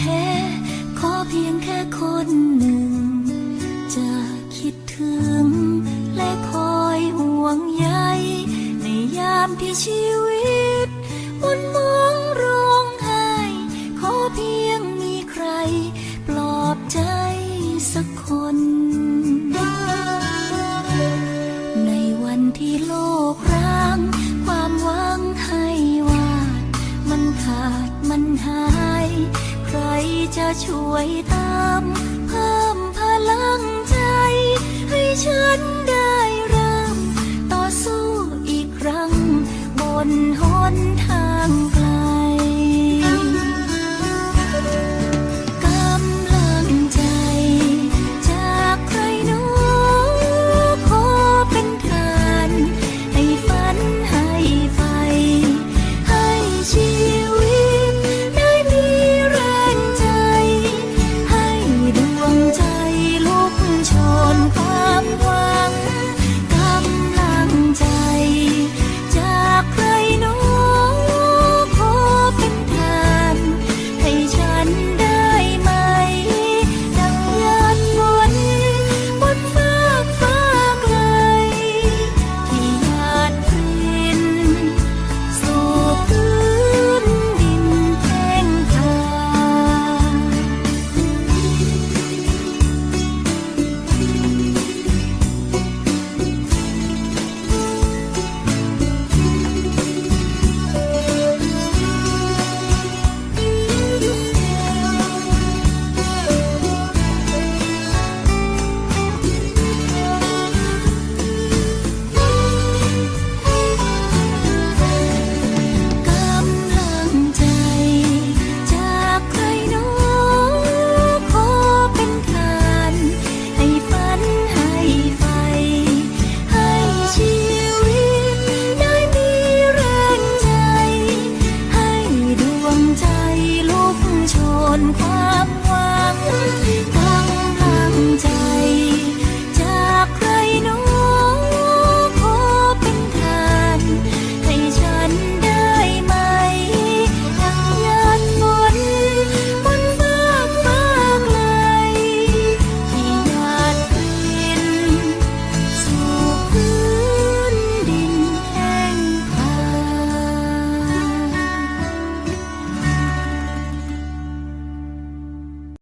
ท้อแท้ ขอเพียงแค่คนหนึ่ง จะคิดถึง และคอยห่วงใยในยามที่ชีวิตมันมองร้องไห้ ขอเพียงมีใคร ปลอบใจสักคน ในวันที่โลกร้าง ความหวังให้วาด มันขาดมันหาย จะช่วยทำเพิ่มพลังใจ ให้ฉันได้เริ่ม ต่อสู้อีกครั้ง บนหนทาง